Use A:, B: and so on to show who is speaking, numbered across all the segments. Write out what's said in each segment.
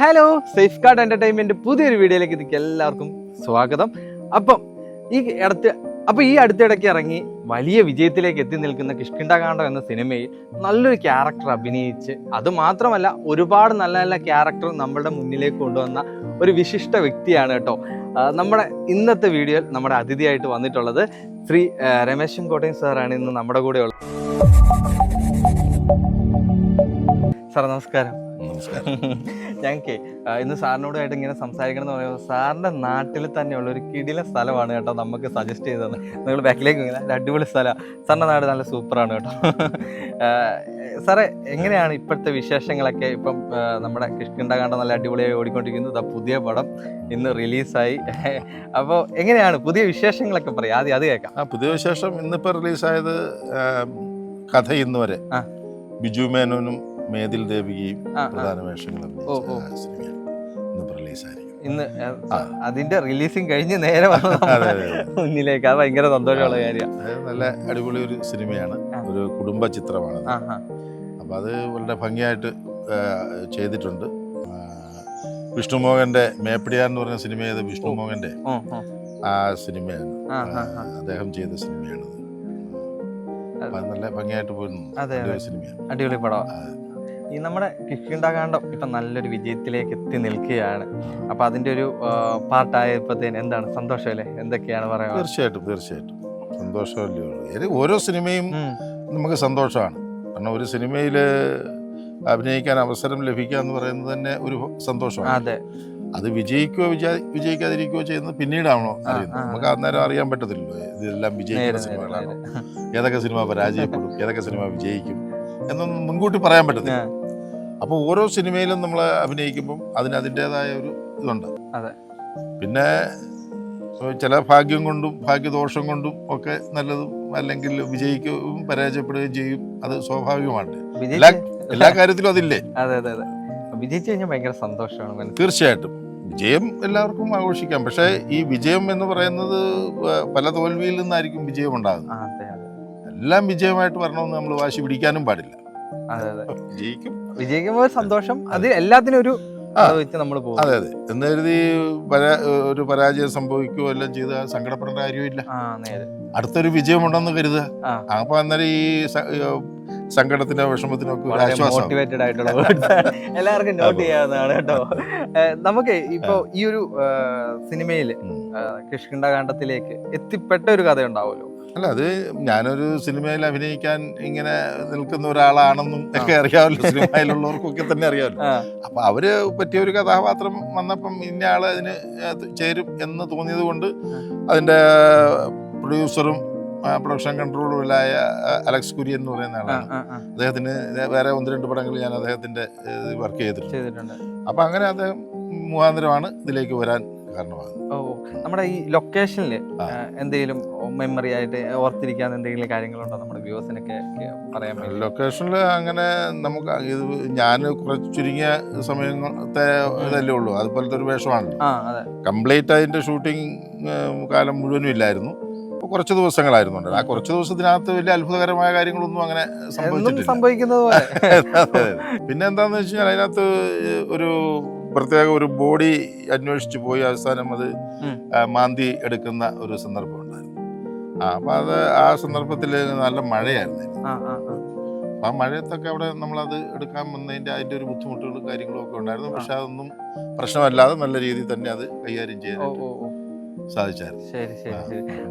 A: Hello safe guard entertainment പുതിയൊരു വീഡിയോയിലേക്ക് ഇതിക്ക് എല്ലാവർക്കും സ്വാഗതം. അപ്പം ഈ അടുത്ത് അപ്പൊ ഈ അടുത്തിടയ്ക്ക് ഇറങ്ങി വലിയ വിജയത്തിലേക്ക് എത്തി നിൽക്കുന്ന കിഷ്കിണ്ടാകാന്ഡം എന്ന സിനിമയിൽ നല്ലൊരു ക്യാരക്ടർ അഭിനയിച്ച് അതുമാത്രമല്ല ഒരുപാട് നല്ല നല്ല ക്യാരക്ടർ നമ്മളുടെ മുന്നിലേക്ക് കൊണ്ടുവന്ന ഒരു വിശിഷ്ട വ്യക്തിയാണ് കേട്ടോ. നമ്മുടെ ഇന്നത്തെ വീഡിയോയിൽ നമ്മുടെ അതിഥിയായിട്ട് വന്നിട്ടുള്ളത് ശ്രീ രമേശൻ കോട്ടയം സാറാണ് ഇന്ന് നമ്മുടെ കൂടെ ഉള്ളത് സാർ നമസ്കാരം.
B: നമസ്കാരം.
A: ഞങ്ങൾക്ക് ഇന്ന് സാറിനോടായിട്ട് ഇങ്ങനെ സംസാരിക്കണം എന്ന് പറയുമ്പോൾ സാറിന്റെ നാട്ടിൽ തന്നെയുള്ള ഒരു കിടില സ്ഥലമാണ് കേട്ടോ നമുക്ക് സജസ്റ്റ് ചെയ്തത്. നിങ്ങൾ ബാക്കിലേക്ക് ഇങ്ങനെ അടിപൊളി സ്ഥലമാണ് സാറിന്റെ നാട് നല്ല സൂപ്പറാണ് കേട്ടോ. സാറേ എങ്ങനെയാണ് ഇപ്പോഴത്തെ വിശേഷങ്ങളൊക്കെ? ഇപ്പം നമ്മുടെ കിഷ്കിണ്ടാകാണ്ട നല്ല അടിപൊളിയായി ഓടിക്കൊണ്ടിരിക്കുന്നു. ദാ പുതിയ പടം ഇന്ന് റിലീസായി. അപ്പോൾ എങ്ങനെയാണ് പുതിയ വിശേഷങ്ങളൊക്കെ പറയാം? ആദ്യം അത് കേൾക്കാം.
B: ആ പുതിയ വിശേഷം ഇന്നിപ്പോൾ റിലീസായത് കഥ ഇന്ന് വരെ
A: ആ.
B: ബിജു മേനോനും മേതിൽ ദേവികയും. പ്രധാന വേഷങ്ങളും. സിനിമയാണ്. റിലീസായിരിക്കും.
A: ഇന്ന്. അതിന്റെ റിലീസിങ് കഴിഞ്ഞ് നേരെ. മുന്നിലേക്ക്. അത് ഭയങ്കര സന്തോഷമുള്ള കാര്യമാണ്
B: നല്ല അടിപൊളി ഒരു സിനിമയാണ്. ഒരു കുടുംബ ചിത്രമാണ് അപ്പോൾ അത് വളരെ ഭംഗിയായിട്ട് ചെയ്തിട്ടുണ്ട്. വിഷ്ണുമോഹന്റെ മേപ്പിടിയാർ എന്ന് പറഞ്ഞ സിനിമ ചെയ്ത
A: ഓ
B: ആ സിനിമയാണ്. അദ്ദേഹം ചെയ്ത സിനിമയാണത്. നല്ല ഭംഗിയായിട്ട് പോയിരുന്നു സിനിമയാണ്.
A: അടിപൊളി പടം
B: ആ.
A: ഈ നമ്മുടെ കിഷ്കിണ്ടാകാന്ഡം ഇപ്പൊ നല്ലൊരു വിജയത്തിലേക്ക് എത്തി നിൽക്കുകയാണ്. അപ്പൊ അതിന്റെ ഒരു പാർട്ടായപ്പോഴത്തേന് എന്താണ്? സന്തോഷമല്ലേ? എന്തൊക്കെയാണ് പറയാ
B: തീർച്ചയായിട്ടും തീർച്ചയായിട്ടും. സന്തോഷമല്ലേ ഉള്ളൂ. ഓരോ സിനിമയും നമുക്ക് സന്തോഷമാണ്. കാരണം ഒരു സിനിമയിൽ അഭിനയിക്കാൻ അവസരം ലഭിക്കുക എന്ന് പറയുന്നത് തന്നെ ഒരു സന്തോഷമാണ്.
A: അതെ.
B: അത് വിജയിക്കുകയോ വിജയ വിജയിക്കാതിരിക്കുകയോ ചെയ്യുന്നത് പിന്നീടാണോ അറിയുന്നത്. നമുക്ക് അന്നേരം അറിയാൻ പറ്റത്തില്ലല്ലോ. ഇതെല്ലാം വിജയിക്കുന്ന സിനിമകളാണോ? ഏതൊക്കെ സിനിമ പരാജയപ്പെടും? ഏതൊക്കെ സിനിമ വിജയിക്കും? എന്നൊന്നും മുൻകൂട്ടി പറയാൻ പറ്റത്തില്ല. അപ്പോൾ ഓരോ സിനിമയിലും നമ്മൾ അഭിനയിക്കുമ്പം അതിന് അതിന്റെതായ ഒരു ഇതുണ്ട്.
A: അതെ.
B: പിന്നെ ചില ഭാഗ്യം കൊണ്ടും ഭാഗ്യദോഷം കൊണ്ടും ഒക്കെ നല്ലതും അല്ലെങ്കിൽ വിജയിക്കുകയും പരാജയപ്പെടുകയും ചെയ്യും. അത് സ്വാഭാവികമാണ് എല്ലാ എല്ലാ കാര്യത്തിലും അതില്ലേ?
A: അതെ അതെ അതെ. വിജയിച്ചു കഴിഞ്ഞാൽ ഭയങ്കര സന്തോഷമാണ്
B: തീർച്ചയായിട്ടും. വിജയം എല്ലാവർക്കും ആഘോഷിക്കാം. പക്ഷേ ഈ വിജയം എന്ന് പറയുന്നത് പല തോൽവിയിൽ നിന്നായിരിക്കും വിജയം ഉണ്ടാകുന്നത്. എല്ലാം വിജയമായിട്ട് വരണമെന്ന് നമ്മൾ വാശി പിടിക്കാനും പാടില്ല. വിജയിക്കും.
A: വിജയിക്കുമ്പോൾ സന്തോഷം. അത്. എല്ലാത്തിനും ഒരു. നമ്മൾ പോകും.
B: അതെ അതെ. എന്ന് കരുതി ഒരു പരാജയം സംഭവിക്കുകയോ എല്ലാം ചെയ്ത് സങ്കടപ്പെടേണ്ട കാര്യമില്ല. അടുത്തൊരു വിജയമുണ്ടെന്ന് കരുതുക.
A: ആ.
B: അപ്പൊ അന്നേരം ഈ സങ്കടത്തിനോ വിഷമത്തിനോ
A: മോട്ടിവേറ്റഡ് ആയിട്ടുള്ള എല്ലാവർക്കും നോട്ട് ചെയ്യാവുന്നതാണ് കേട്ടോ. നമുക്ക് ഇപ്പോ ഈ ഒരു സിനിമയിൽ കൃഷ്ണകാന്ഡത്തിലേക്ക് എത്തിപ്പെട്ട ഒരു കഥ ഉണ്ടാവുമല്ലോ
B: അല്ല അത് ഞാനൊരു സിനിമയിൽ അഭിനയിക്കാൻ ഇങ്ങനെ നിൽക്കുന്ന ഒരാളാണെന്നും ഒക്കെ അറിയാമല്ലോ. സിനിമയിലുള്ളവർക്കൊക്കെ തന്നെ അറിയാമല്ലോ. അപ്പൊ അവർ പറ്റിയ ഒരു കഥാപാത്രം വന്നപ്പം ഇന്ന ആൾ അതിന് അത് ചേരും എന്ന് തോന്നിയത് കൊണ്ട് അതിന്റെ പ്രൊഡ്യൂസറും പ്രൊഡക്ഷൻ കൺട്രോളറുമില്ലായ അലക്സ് കുര്യൻ എന്ന് പറയുന്ന ആളാണ്. അദ്ദേഹത്തിന് വേറെ ഒന്ന് രണ്ട് പടങ്ങൾ ഞാൻ അദ്ദേഹത്തിന്റെ വർക്ക് ചെയ്തിട്ടുണ്ട്. അപ്പൊ അങ്ങനെ അദ്ദേഹം മുഖാന്തരമാണ് ഇതിലേക്ക് വരാൻ കാരണമാകുന്നത്
A: ഓ നമ്മുടെ ഈ ലൊക്കേഷനിൽ എന്തെങ്കിലും മെമ്മറി ആയിട്ട് ഓർത്തിരിക്കാൻ എന്തെങ്കിലും കാര്യങ്ങളുണ്ടോ നമ്മുടെ വ്യൂസിനൊക്കെ പറയാൻ പറ്റും
B: ലൊക്കേഷനിൽ അങ്ങനെ നമുക്ക് ഇത് ഞാൻ കുറച്ച് ചുരുങ്ങിയ സമയത്തെ ഇതല്ലേ ഉള്ളൂ. അതുപോലത്തെ ഒരു വേഷമാണല്ലോ.
A: അതെ.
B: കംപ്ലീറ്റ് അതിന്റെ ഷൂട്ടിംഗ് കാലം മുഴുവനും ഇല്ലായിരുന്നു. കുറച്ച് ദിവസങ്ങളായിരുന്നു. ആ കുറച്ച് ദിവസത്തിനകത്ത് വലിയ അത്ഭുതകരമായ കാര്യങ്ങളൊന്നും അങ്ങനെ സംഭവിച്ചിട്ടില്ല. പിന്നെ എന്താന്ന് വെച്ച് കഴിഞ്ഞാൽ അതിനകത്ത് ഒരു പ്രത്യേക ഒരു ബോഡി അന്വേഷിച്ച് പോയി അവസാനം അത്. മാന്തി എടുക്കുന്ന ഒരു സന്ദർഭം ഉണ്ടായിരുന്നു. ആ അപ്പൊ അത് ആ സന്ദർഭത്തിൽ നല്ല മഴയായിരുന്നു. അപ്പൊ ആ മഴയത്തൊക്കെ അവിടെ നമ്മളത് എടുക്കാൻ വന്നതിന്റെ അതിന്റെ ഒരു ബുദ്ധിമുട്ടുകളും കാര്യങ്ങളും ഒക്കെ ഉണ്ടായിരുന്നു. പക്ഷെ അതൊന്നും പ്രശ്നമല്ലാതെ നല്ല രീതിയിൽ തന്നെ അത് കൈകാര്യം
A: ഓ.
B: സാധിച്ചായിരുന്നു.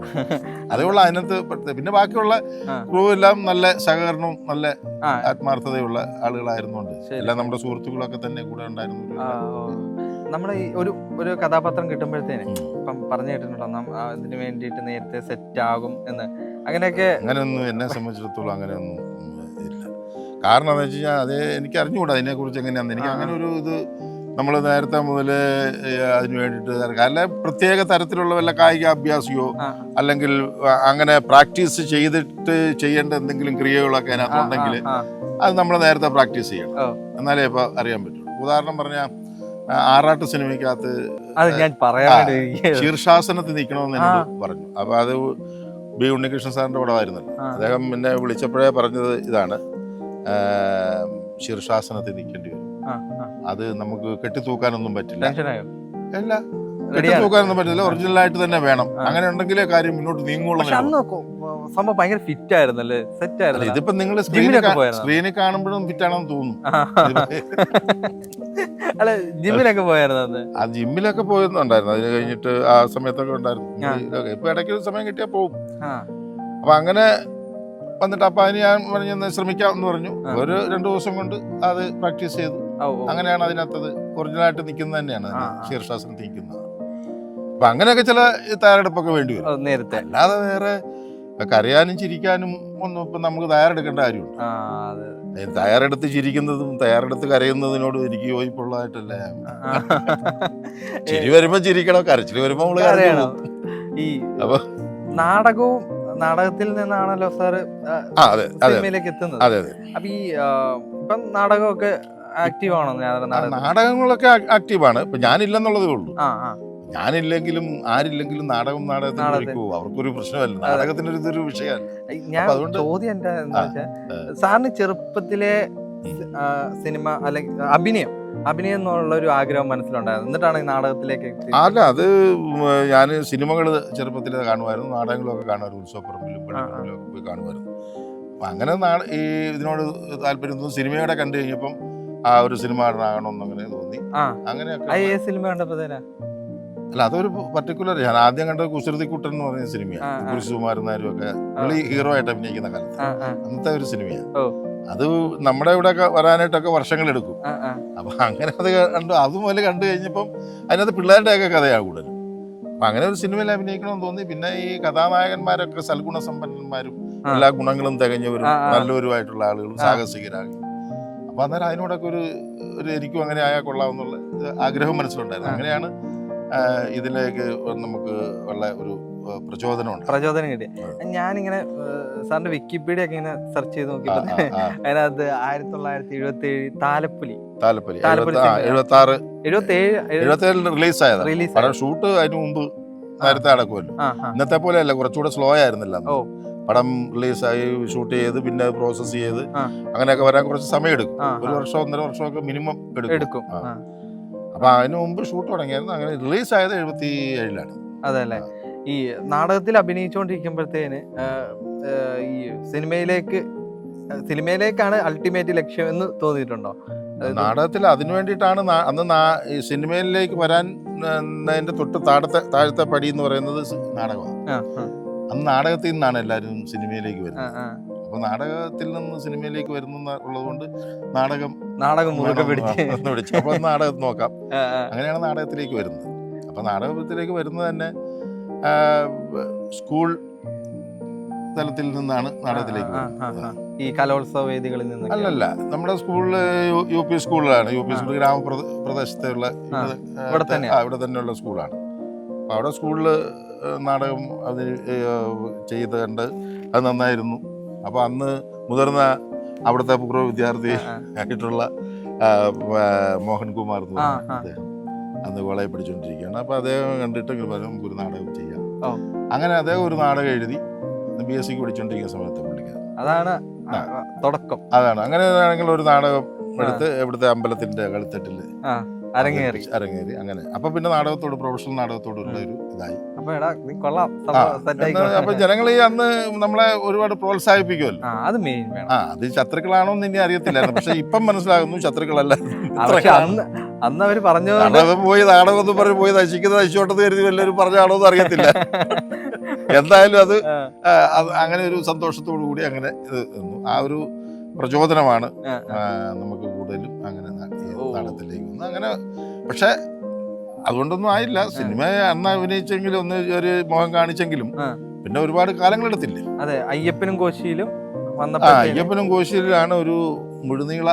B: അതേയുള്ള അതിനകത്ത് പിന്നെ ബാക്കിയുള്ള. ക്രൂ എല്ലാം നല്ല സഹകരണവും നല്ല ആത്മാർത്ഥതയുള്ള ആളുകളായിരുന്നുണ്ട് എല്ലാം നമ്മുടെ സുഹൃത്തുക്കളൊക്കെ തന്നെ കൂടെ ഉണ്ടായിരുന്നു.
A: നമ്മുടെ ഈ ഒരു ഒരു കഥാപാത്രം കിട്ടുമ്പോഴത്തേന്. ഇപ്പം പറഞ്ഞു കേട്ടിട്ടുണ്ടോ അതിന് വേണ്ടിയിട്ട് നേരത്തെ സെറ്റ് ആകും എന്ന്. അങ്ങനെയൊക്കെ
B: അങ്ങനെയൊന്നും എന്നെ സംബന്ധിച്ചിടത്തോളം അങ്ങനെയൊന്നും ഇല്ല. കാരണം എന്താ വെച്ച് കഴിഞ്ഞാൽ അത് എനിക്ക് അറിഞ്ഞുകൂടാ അതിനെക്കുറിച്ച് എങ്ങനെയാണെന്ന്. എനിക്ക്. അങ്ങനെ ഒരു ഇത് നമ്മൾ നേരത്തെ മുതൽ അതിന് വേണ്ടിയിട്ട് അല്ലെ പ്രത്യേക തരത്തിലുള്ള വല്ല കായിക അഭ്യാസിയോ അല്ലെങ്കിൽ അങ്ങനെ പ്രാക്ടീസ് ചെയ്തിട്ട് ചെയ്യേണ്ട എന്തെങ്കിലും ക്രിയകളൊക്കെ അതിനകത്തുണ്ടെങ്കിൽ അത് നമ്മൾ നേരത്തെ പ്രാക്ടീസ് ചെയ്യണം. എന്നാലേ ഇപ്പൊ അറിയാൻ പറ്റുള്ളൂ ഉദാഹരണം പറഞ്ഞാൽ ആറാട്ട് സിനിമയ്ക്കകത്ത്
A: അത് ഞാൻ പറയാൻ.
B: ശീർഷാസനത്തിൽ നിൽക്കണമെന്ന് എന്നോട് പറഞ്ഞു അപ്പൊ അത് ബി ഉണ്ണികൃഷ്ണൻ സാറിന്റെ പടമായിരുന്നല്ലോ. അദ്ദേഹം എന്നെ വിളിച്ചപ്പോഴേ പറഞ്ഞത് ഇതാണ് ശീർഷാസനത്തിൽ നിൽക്കേണ്ടി വരും. അത് നമുക്ക് കെട്ടിത്തൂക്കാനൊന്നും പറ്റില്ല.
A: അല്ല
B: കെട്ടിത്തൂക്കാനൊന്നും പറ്റില്ല. ഒറിജിനൽ ആയിട്ട് തന്നെ വേണം. അങ്ങനെ ഉണ്ടെങ്കിലേ കാര്യം മുന്നോട്ട് നീങ്ങുള്ളൂ
A: സംഭവം ഭയങ്കര ഫിറ്റ് ആയിരുന്നല്ലേ? സെറ്റ് ആയിരുന്നു
B: ഇതിപ്പോ നിങ്ങൾ? സ്ക്രീനിൽ കാണുമ്പോഴും ഫിറ്റാണെന്ന് തോന്നും
A: അല്ല ജിമ്മിലൊക്കെ പോയായിരുന്നു
B: ആ ജിമ്മിലൊക്കെ പോയിരുന്നുണ്ടായിരുന്നു. അതിന് കഴിഞ്ഞിട്ട് ആ സമയത്തൊക്കെ ഉണ്ടായിരുന്നു. ഇപ്പൊ ഇടയ്ക്ക് ഒരു സമയം കിട്ടിയാ പോകും അപ്പൊ അങ്ങനെ വന്നിട്ട് അപ്പൊ അതിന് ഞാൻ പറഞ്ഞു "ഒന്ന് ശ്രമിക്കാം എന്ന് പറഞ്ഞു. ഒരു രണ്ടു ദിവസം കൊണ്ട് അത് പ്രാക്ടീസ് ചെയ്തു. അങ്ങനെയാണ് അതിനകത്തത്. ഒറിജിനലായിട്ട് നിൽക്കുന്നത് തന്നെയാണ്. ശീർഷാസനത്തിൽ നിൽക്കുന്നത് അപ്പൊ അങ്ങനെയൊക്കെ ചില തയ്യാറെടുപ്പൊക്കെ വേണ്ടി വരും.
A: നേരത്തെ.
B: അല്ലാതെ വേറെ കരയാനും ചിരിക്കാനും ഒന്നും ഇപ്പൊ നമുക്ക് തയ്യാറെടുക്കേണ്ട കാര്യമുണ്ട് തയ്യാറെടുത്ത് ചിരിക്കുന്നതും തയ്യാറെടുത്ത് കരയുന്നതിനോട് എനിക്ക് യോജിപ്പുള്ളതായിട്ടല്ല. ചിരി വരുമ്പോ ചിരിക്കണം കരച്ചിൽ വരുമ്പോ
A: നമ്മൾ
B: കരയണം.
A: ഈ
B: അപ്പൊ-
A: നാടകവും നാടകത്തിൽ നിന്നാണല്ലോ സാറ് സിനിമയിലേക്ക് എത്തുന്നത്.
B: അതെ അതെ.
A: അപ്പൊ ഈ ഇപ്പം നാടകമൊക്കെ ആക്റ്റീവ് ആണോ
B: നാടകങ്ങളൊക്കെ ആക്റ്റീവാണ് ഇപ്പൊ ഞാനില്ലെന്നുള്ളതേ ഉള്ളൂ. ഞാനില്ലെങ്കിലും ആരില്ലെങ്കിലും നാടകം നാടകത്തിന്. പോകും അവർക്കൊരു പ്രശ്നമല്ല. നാടകത്തിന് ഒരു ഇതൊരു വിഷയമല്ല.
A: ഞാൻ ചോദ്യം എന്താ വെച്ചാൽ സാറിന് ചെറുപ്പത്തിലെ സിനിമ അല്ലെങ്കിൽ അഭിനയം അഭിനയം എന്നുള്ള ഒരു ആഗ്രഹം മനസ്സിലുണ്ടായിരുന്നു. എന്നിട്ടാണ് ഈ നാടകത്തിലേക്ക്
B: അല്ല അത് ഞാൻ സിനിമകൾ ചെറുപ്പത്തിൽ കാണുമായിരുന്നു. നാടകങ്ങളൊക്കെ കാണുമായിരുന്നു. ഉത്സവപ്പറമ്പിലും പള്ളിപ്പറമ്പിലും ഒക്കെ പോയി കാണുമായിരുന്നു. അപ്പൊ അങ്ങനെ ഈ ഇതിനോട് താല്പര്യം സിനിമയുടെ കണ്ടു കഴിഞ്ഞപ്പം ആ ഒരു സിനിമ നടനാകണമെന്ന് അങ്ങനെ തോന്നി.
A: അങ്ങനെ സിനിമ കണ്ടപ്പോഴത്തേനാ
B: അല്ല അതൊരു പർട്ടിക്കുലർ ഞാൻ ആദ്യം കണ്ടത് കുസൃതിക്കുട്ടൻ എന്ന് പറഞ്ഞ സിനിമയാണ്. കുരിശുകുമാരൻ നായരും ഒക്കെ പുള്ളി ഹീറോ ആയിട്ട് അഭിനയിക്കുന്ന കാലത്ത്. അന്നത്തെ ഒരു സിനിമയാണ് അത് നമ്മുടെ ഇവിടെ ഒക്കെ വരാനായിട്ടൊക്കെ വർഷങ്ങളെടുക്കും അപ്പൊ അങ്ങനെ അത് കണ്ടു. അതുപോലെ കണ്ടു കഴിഞ്ഞപ്പം അതിനകത്ത് പിള്ളേരുടെ ഒക്കെ കഥയാണ് കൂടുതൽ അപ്പൊ അങ്ങനെ ഒരു സിനിമയിൽ അഭിനയിക്കണമെന്ന് തോന്നി. പിന്നെ ഈ കഥാനായകന്മാരൊക്കെ
A: സൽഗുണസമ്പന്നന്മാരും
B: എല്ലാ ഗുണങ്ങളും തികഞ്ഞവരും. നല്ലവരുമായിട്ടുള്ള ആളുകളും. സാഹസികരാകും അപ്പൊ അന്നേരം അതിനോടൊക്കെ ഒരു ഒരു എനിക്കും അങ്ങനെ ആയാൽ കൊള്ളാമെന്നുള്ള എന്നുള്ള ആഗ്രഹം മനസ്സിലുണ്ടായിരുന്നു അങ്ങനെയാണ് ഇതിലേക്ക് നമുക്ക് ഉള്ള ഒരു പ്രചോദനമുണ്ട് പ്രചോദനം
A: കിട്ടി. ഞാനിങ്ങനെ സാറിന്റെ വിക്കിപീഡിയ ഒക്കെ ഇങ്ങനെ സെർച്ച് ചെയ്ത്
B: നോക്കി.
A: അതിനകത്ത് ആയിരത്തി തൊള്ളായിരത്തി എഴുപത്തി ഏഴ് താലപ്പൊലി
B: എഴുപത്തി- ആറ്
A: എഴുപത്തി ഏഴ്
B: എഴുപത്തി ഏഴിൽ റിലീസ് ആയതാണ്
A: റിലീസ്
B: ഷൂട്ട് അതിന് മുമ്പ് നേരത്തെ നടക്കുമല്ലോ.
A: ആ
B: ഇന്നത്തെ പോലെയല്ല കുറച്ചുകൂടെ സ്ലോ ആയിരുന്നില്ല
A: ഓ.
B: പടം റിലീസായി ഷൂട്ട് ചെയ്ത് പിന്നെ പ്രോസസ് ചെയ്ത്. അങ്ങനെയൊക്കെ വരാൻ കുറച്ച് സമയം എടുക്കും ഒരു. വർഷം ഒന്നര വർഷമൊക്കെ മിനിമം എടുക്കും. അപ്പൊ അതിനു മുമ്പ് ഷൂട്ട് തുടങ്ങിയായിരുന്നു. അങ്ങനെ റിലീസ് ആയത് എഴുപത്തി ഏഴിലാണ്
A: അതല്ലേ ഈ നാടകത്തിൽ അഭിനയിച്ചുകൊണ്ടിരിക്കുമ്പോഴത്തേന് ഈ സിനിമയിലേക്ക് സിനിമയിലേക്കാണ് അൾട്ടിമേറ്റ് ലക്ഷ്യം എന്ന് തോന്നിയിട്ടുണ്ടോ?
B: നാടകത്തിൽ അതിനു വേണ്ടിയിട്ടാണ് അന്ന് ഈ സിനിമയിലേക്ക് വരാൻ തൊട്ട് താഴത്തെ താഴത്തെ പടി എന്ന് പറയുന്നത് നാടകമാണ്. അന്ന് നാടകത്തിൽ നിന്നാണ് എല്ലാവരും സിനിമയിലേക്ക് വരുന്നത്. അപ്പൊ നാടകത്തിൽ നിന്ന് സിനിമയിലേക്ക് വരുന്ന ഉള്ളതുകൊണ്ട് നാടകം
A: നാടകം പിടിച്ച്
B: അപ്പൊ നാടകം നോക്കാം. അങ്ങനെയാണ് നാടകത്തിലേക്ക് വരുന്നത്. അപ്പൊ നാടകത്തിലേക്ക് വരുന്നത് തന്നെ സ്കൂൾ തലത്തിൽ നിന്നാണ് നാടകത്തിലേക്ക്
A: ഈ കലോത്സവ വേദികളിൽ നിന്ന്
B: അല്ലല്ല നമ്മുടെ സ്കൂളിൽ യു പി സ്കൂളിലാണ്. യു പി സ്കൂൾ ഗ്രാമപ്രദേശത്തുള്ള?
A: ഇവിടെ
B: തന്നെയുള്ള സ്കൂളാണ്. അപ്പോൾ അവിടെ സ്കൂളിൽ നാടകം അത് ചെയ്ത് കണ്ട് അത് നന്നായിരുന്നു. അപ്പോൾ അന്ന് മുതിർന്ന അവിടുത്തെ പൂർവ വിദ്യാർത്ഥി ആയിട്ടുള്ള മോഹൻകുമാർ അന്ന് കോളേജ് പഠിച്ചുകൊണ്ടിരിക്കുകയാണ്. അപ്പോൾ അദ്ദേഹം കണ്ടിട്ട് പറഞ്ഞു നമുക്കൊരു നാടകം ചെയ്യാം. അങ്ങനെ അദ്ദേഹം ഒരു നാടകം എഴുതി ബി എസ് സിക്ക് പഠിച്ചുകൊണ്ടിരിക്കുന്ന സമയത്ത് പുള്ളിക്കാരൻ
A: അതാണ് തുടക്കം.
B: അതാണ്. അങ്ങനെ ആണെങ്കിൽ ഒരു നാടകം എടുത്ത് ഇവിടുത്തെ അമ്പലത്തിന്റെ കളിത്തട്ടിൽ
A: അരങ്ങേറി.
B: അരങ്ങേറി അങ്ങനെ. അപ്പൊ പിന്നെ നാടകത്തോട് പ്രൊഫഷണൽ നാടകത്തോട് ഉള്ള ഒരു ഇതായി.
A: അപ്പൊ
B: ജനങ്ങൾ ഈ അന്ന് നമ്മളെ ഒരുപാട് പ്രോത്സാഹിപ്പിക്കുമല്ലോ
A: ആ അത് മെയിൻ വേണം.
B: ആ അത് ശത്രുക്കളാണോ എന്ന് ഇനി അറിയത്തില്ലായിരുന്നു. പക്ഷെ ഇപ്പം മനസ്സിലാകുന്നു ശത്രുക്കളല്ല
A: അന്ന് അവർ
B: പറഞ്ഞു പോയി നാടകം എന്ന് പറഞ്ഞ് പോയി നശിക്കുന്ന നശിച്ചോട്ടത് കരുതി വല്ലവരും പറഞ്ഞാണോ എന്ന് അറിയത്തില്ല. എന്തായാലും അത് അങ്ങനെ ഒരു സന്തോഷത്തോടു കൂടി അങ്ങനെ ഇത് ആ ഒരു പ്രചോദനമാണ്. നമുക്ക് കൂടുതലും അങ്ങനെ ന- ഈ
A: ഓ.
B: നാടകത്തിലേക്ക് വന്നു അങ്ങനെ പക്ഷെ അതുകൊണ്ടൊന്നും ആയില്ല. സിനിമ അന്ന് അഭിനയിച്ചെങ്കിലും ഒന്ന് ഒരു മുഖം കാണിച്ചെങ്കിലും പിന്നെ ഒരുപാട് കാലങ്ങളെടുത്തില്ലേ
A: അതെ അയ്യപ്പനും കോശിയിലും
B: അയ്യപ്പനും കോശിയിലാണ് ഒരു മുഴുനീള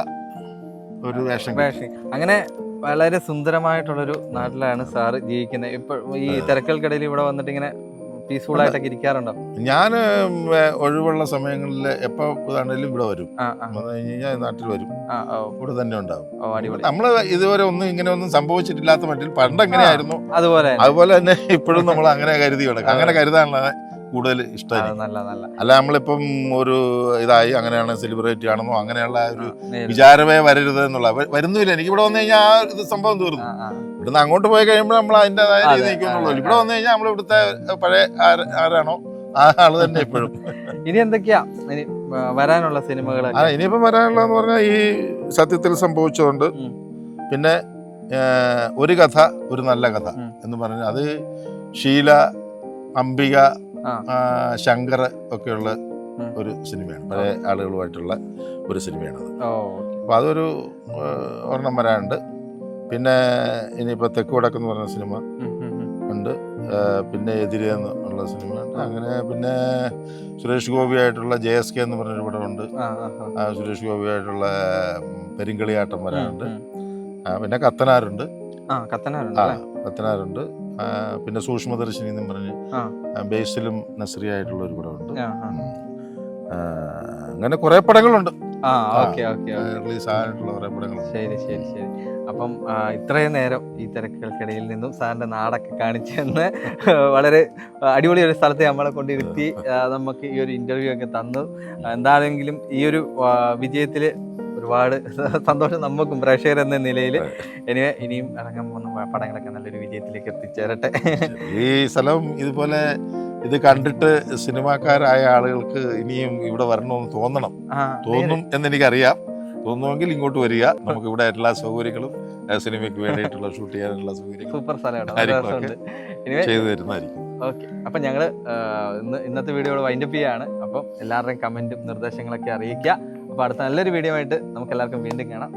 B: ഒരു വേഷം
A: അങ്ങനെ വളരെ സുന്ദരമായിട്ടുള്ളൊരു നാട്ടിലാണ് സാറ് ജീവിക്കുന്നത്. ഇപ്പൊ ഈ തിരക്കൽക്കിടയിൽ ഇവിടെ വന്നിട്ട് ഇങ്ങനെ പീസ്ഫുൾ ആയിട്ടൊക്കെ ഇരിക്കാറുണ്ടോ?
B: ഞാൻ ഒഴിവുള്ള സമയങ്ങളിൽ എപ്പോ ഇതാണെങ്കിലും ഇവിടെ വരും. വന്നു കഴിഞ്ഞാൽ നാട്ടിൽ വരും. ഇവിടെ തന്നെ ഉണ്ടാവും.
A: നമ്മൾ
B: നമ്മൾ ഇതുവരെ ഒന്നും ഇങ്ങനെ ഒന്നും സംഭവിച്ചിട്ടില്ലാത്ത മട്ടിൽ പണ്ട് എങ്ങനെയായിരുന്നു
A: അതുപോലെ തന്നെ.
B: അതുപോലെ തന്നെ ഇപ്പോഴും നമ്മൾ അങ്ങനെ കരുതി കിടക്കും അങ്ങനെ കരുതാനുള്ള കൂടുതൽ ഇഷ്ടമായി
A: നല്ല നല്ല.
B: അല്ല നമ്മളിപ്പം ഒരു ഇതായി അങ്ങനെയാണ് സെലിബ്രേറ്റ് ആണെന്നോ അങ്ങനെയുള്ള ഒരു. വിചാരമേ വരരുത് എന്നുള്ള വരുന്നില്ല എനിക്ക് ഇവിടെ വന്നു കഴിഞ്ഞാൽ ആ ഇത് സംഭവം തീർന്നു. ഇവിടുന്ന് അങ്ങോട്ട് പോയി കഴിയുമ്പോൾ നമ്മൾ അതിന്റെതായ
A: അതെ,
B: രീതി നിൽക്കുന്നുള്ളൂ. ഇവിടെ വന്നു കഴിഞ്ഞാൽ നമ്മൾ ഇവിടുത്തെ പഴയ ആരാണോ ആ ആൾ തന്നെ ഇപ്പോഴും.
A: ഇനി എന്തൊക്കെയാ? വരാനുള്ള സിനിമകൾ
B: ആ ഇനിയിപ്പം വരാനുള്ളതെന്ന് പറഞ്ഞാൽ ഈ സത്യത്തിൽ സംഭവിച്ചതുകൊണ്ട് പിന്നെ ഒരു കഥ ഒരു നല്ല കഥ എന്ന് പറഞ്ഞാൽ അത് ഷീല അംബിക ശങ്കർ ഒക്കെയുള്ള. ഒരു സിനിമയാണ്. പഴയ ആളുകളുമായിട്ടുള്ള ഒരു സിനിമയാണ്
A: ഓ.
B: അപ്പോൾ അതൊരു ഒരെണ്ണം വരാനുണ്ട്. പിന്നെ ഇനിയിപ്പോൾ തെക്ക് വടക്കെന്ന് പറഞ്ഞ സിനിമ. ഉണ്ട്. പിന്നെ എതിരെ എന്നുള്ള സിനിമ ഉണ്ട്. അങ്ങനെ പിന്നെ സുരേഷ് ഗോപിയായിട്ടുള്ള ജെ എസ് കെ എന്ന് പറഞ്ഞൊരു പടമുണ്ട്. സുരേഷ് ഗോപി ആയിട്ടുള്ള പെരുങ്കളിയാട്ടം വരാനുണ്ട്. പിന്നെ കത്തനാരുണ്ട്. കത്തനാരുണ്ട്. പിന്നെ സൂക്ഷ്മദർശിനി എന്നും പറഞ്ഞ് ബേസിലും നസ്രിയായിട്ടുള്ള ഒരു പടമുണ്ട്. അങ്ങനെ കുറെ പടങ്ങളുണ്ട്. റിലീസ് ആയിട്ടുള്ള കുറെ
A: ശരി ശരി ശരി. അപ്പം ഇത്രയും നേരം ഈ തിരക്കുകൾക്കിടയിൽ നിന്നും സാറിന്റെ നാടൊക്കെ കാണിച്ചു തന്ന് വളരെ അടിപൊളി ഒരു സ്ഥലത്ത് നമ്മളെ കൊണ്ടിരുത്തി നമുക്ക് ഈ ഒരു ഇന്റർവ്യൂ ഒക്കെ തന്നു. എന്താണെങ്കിലും ഈ ഒരു വിജയത്തിൽ വിജയത്തിൽ ഒരുപാട് സന്തോഷം നമുക്കും പ്രേക്ഷകർ എന്ന നിലയിൽ എനിവേ ഇനിയും ഇറങ്ങാൻ പോകുന്ന പടങ്ങളൊക്കെ നല്ലൊരു വിജയത്തിലേക്ക് എത്തിച്ചേരട്ടെ.
B: ഈ സ്ഥലം ഇതുപോലെ ഇത് കണ്ടിട്ട് സിനിമാക്കാരായ ആളുകൾക്ക് ഇനിയും ഇവിടെ വരണമെന്ന് തോന്നണം. തോന്നും എന്നെനിക്കറിയാം. തോന്നുമെങ്കിൽ ഇങ്ങോട്ട് വരിക. നമുക്ക് ഇവിടെ എല്ലാ സൗകര്യങ്ങളും സിനിമയ്ക്ക് വേണ്ടിയിട്ടുള്ള ഷൂട്ട് ചെയ്യാനുള്ള സൗകര്യം
A: സൂപ്പർ
B: ചെയ്തു തരുന്നതായിരിക്കും.
A: ഓക്കെ. അപ്പം ഞങ്ങൾ ഇന്ന് ഇന്നത്തെ വീഡിയോ വൈൻഡപ്പ് ചെയ്യാണ്. അപ്പം എല്ലാവരുടെയും കമന്റും നിർദ്ദേശങ്ങളൊക്കെ അറിയിക്കുക. അപ്പോൾ അടുത്ത നല്ലൊരു വീഡിയോ ആയിട്ട് നമുക്ക് എല്ലാവർക്കും വീണ്ടും കാണാം.